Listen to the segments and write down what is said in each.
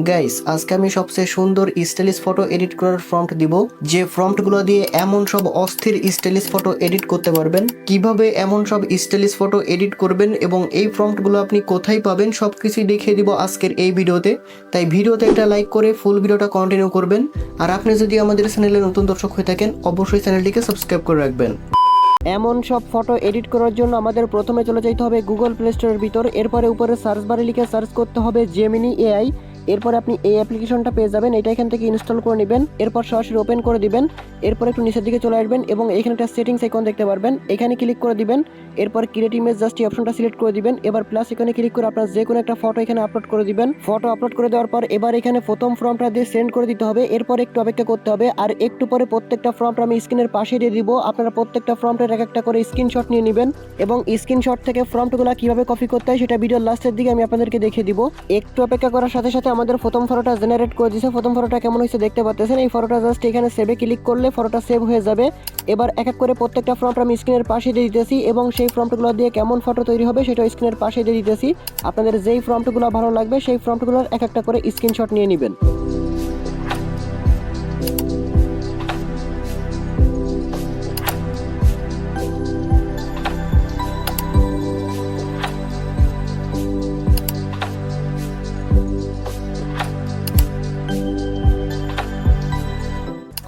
Guys আজকে আমি সবচেয়ে সুন্দর স্টাইলিশ ফটো এডিট করার ফ্রন্ট দিব। যে ফ্রন্টগুলো দিয়ে এমন সব অস্থির স্টাইলিশ ফটো এডিট করতে পারবেন, কীভাবে এমন সব স্টাইলিশ ফটো এডিট করবেন এবং এই ফ্রন্টগুলো আপনি কোথায় পাবেন, সবকিছুই দেখিয়ে দিব আজকের এই ভিডিওতে। তাই ভিডিওতে একটা লাইক করে ফুল ভিডিওটা কন্টিনিউ করবেন। আর আপনি যদি আমাদের চ্যানেলে নতুন দর্শক হয়ে থাকেন, অবশ্যই চ্যানেলটিকে সাবস্ক্রাইব করে রাখবেন। এমন সব ফটো এডিট করার জন্য আমাদের প্রথমে চলে যেতে হবে গুগল প্লে স্টোরের ভিতর। এরপরে উপরে সার্চ বারে লিখে সার্চ করতে হবে জেমিনি এআই এরপরে আপনি এই অ্যাপ্লিকেশনটা পেয়ে যাবেন, এটা এখান থেকে ইনস্টল করে নেবেন, এরপর সরাসরি ওপেন করে দিবেন, এরপর একটু নিচের দিকে চলে আসবেন এবং এখানে একটা সেটিংস আইকন দেখতে পারবেন, এখানে ক্লিক করে দিবেন, এরপর ক্রিয়েট ইমেজ জাস্ট এই অপশনটা সিলেক্ট করে দিবেন, এবার প্লাস এখানে ক্লিক করে আপনার যে কোনো একটা ফটো এখানে আপলোড করে দিবেন ফটো আপলোড করে দেওয়ার পর এবার এখানে প্রথম ফর্মটা দিয়ে সেন্ড করে দিতে হবে, এরপর একটু অপেক্ষা করতে হবে, আর একটু পরে প্রত্যেকটা ফর্মটা আমি স্ক্রিনের পাশে দিয়ে দিব, আপনারা প্রত্যেকটা ফর্মটার এক একটা করে স্ক্রিনশট নিয়ে নেবেন এবং স্ক্রিনশট থেকে ফর্মগুলো কীভাবে কপি করতে হয় সেটা ভিডিওর লাস্টের দিকে আমি আপনাদেরকে দেখিয়ে দিব, একটু অপেক্ষা করার সাথে সাথে আমাদের প্রথম ফটোটা জেনারেট করে দিয়েছে প্রথম ফটোটা কেমন হয়েছে দেখতে পাচ্ছেন এই ফটোটা জাস্ট এখানে সেভে ক্লিক করলে ফটোটা সেভ হয়ে যাবে। এবার এক এক করে প্রত্যেকটা ফর্মটা আমি স্ক্রিনের পাশে দিয়ে দিতেছি এবং সেই ফর্মগুলো দিয়ে কেমন ফটো তৈরি হবে সেটা স্ক্রিনের পাশে দিয়ে দিতেছি। আপনাদের যেই ফর্মগুলো ভালো লাগবে সেই ফর্মগুলোর এক একটা করে স্ক্রিনশট নিয়ে নেবেন।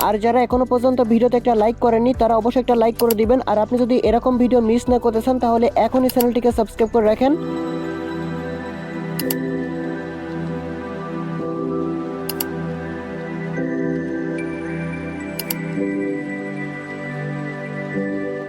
আর যারা এখনও পর্যন্ত ভিডিওতে একটা লাইক করেননি, তারা অবশ্যই একটা লাইক করে দিবেন। আর আপনি যদি এরকম ভিডিও মিস না করতে চান, তাহলে এখনই চ্যানেলটিকে সাবস্ক্রাইব করে রাখেন।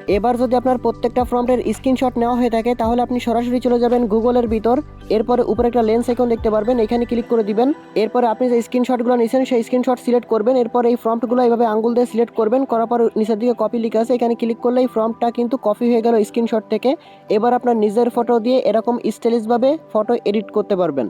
এবার যদি আপনার প্রত্যেকটা ফর্মের স্ক্রিনশট নেওয়া হয়ে থাকে, তাহলে আপনি সরাসরি চলে যাবেন গুগলের ভিতর। এরপরে উপরে একটা লেন্স আইকন দেখতে পারবেন, এখানে ক্লিক করে দিবেন। এরপরে আপনি যে স্ক্রিনশটগুলো নিয়েছেন সেই স্ক্রিনশট সিলেক্ট করবেন। এরপর এই ফর্মগুলো এইভাবে আঙ্গুল দিয়ে সিলেক্ট করবেন। করার পর নিচের দিকে কপি লিখে আছে। এখানে ক্লিক করলে এই ফর্মটা কিন্তু কপি হয়ে গেল স্ক্রিনশট থেকে। এবার আপনার নিজের ফটো দিয়ে এরকম স্টাইলিশভাবে ফটো এডিট করতে পারবেন।